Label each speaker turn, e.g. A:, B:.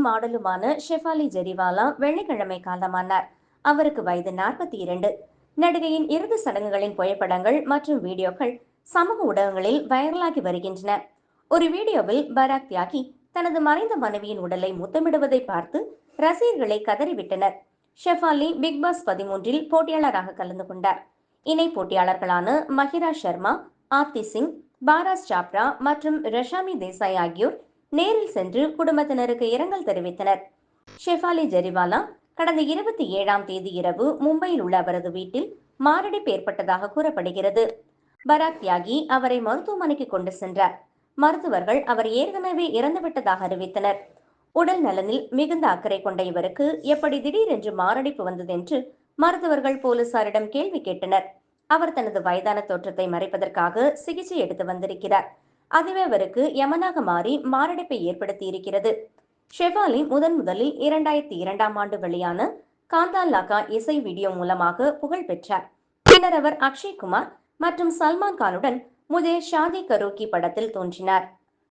A: நடிகையும் மாடலுமான ஷெஃபாலி ஜெரிவாலா வெள்ளிக்கிழமை காலமானார். அவருக்கு வயது நாற்பத்தி இரண்டு நடிகையின் இறுதி சடங்குகளின் புகைப்படங்கள் மற்றும் வீடியோக்கள் சமூக ஊடகங்களில் வைரலாகி வருகின்றன. ஒரு வீடியோவில் பராக் தியாகி தனது மறைந்த மனைவியின் உடலை முத்தமிடுவதை பார்த்து ரசிகர்களை கதறிவிட்டனர். ஷெஃபாலி பிக் பாஸ் பதிமூன்றில் போட்டியாளராக கலந்து கொண்டார். இணை போட்டியாளர்களான மஹிரா சர்மா ஆர்த்தி சிங் பாராஸ் சாப்ரா மற்றும் ரஷாமி தேசாய் ஆகியோர் நேரில் சென்று குடும்பத்தினருக்கு இரங்கல் தெரிவித்தனர். ஷெஃபாலி ஜெரிவாலா கடந்த இருபத்தி ஏழாம் தேதி இரவு மும்பையில் உள்ள அவரது வீட்டில் மாரடைப்பு ஏற்பட்டதாக கூறப்படுகிறது. பராக் தியாகி அவரை மருத்துவமனைக்கு கொண்டு சென்றார். மருத்துவர்கள் அவர் ஏற்கனவே இறந்துவிட்டதாக அறிவித்தனர். உடல் நலனில் மிகுந்த அக்கறை கொண்ட இவருக்கு எப்படி திடீரென்று மாரடைப்பு வந்ததென்று மருத்துவர்கள் போலீசாரிடம் கேள்வி கேட்டனர். அவர் தனது வயதான தோற்றத்தை மறைப்பதற்காக சிகிச்சை எடுத்து வந்திருக்கிறார். அதுவே அவருக்கு யமனாக மாறி மாரடைப்பை ஏற்படுத்தி இருக்கிறது ஷெஃபாலி முதன் முதலில் இரண்டாயிரத்தி இரண்டாம் ஆண்டு வெளியான காந்தா லாகா இசை வீடியோ மூலமாக புகழ் பெற்றார். பின்னர் அவர் அக்ஷய் குமார் மற்றும் சல்மான் கானுடன் முதே ஷாதி கரோக்கி படத்தில் தோன்றினார்.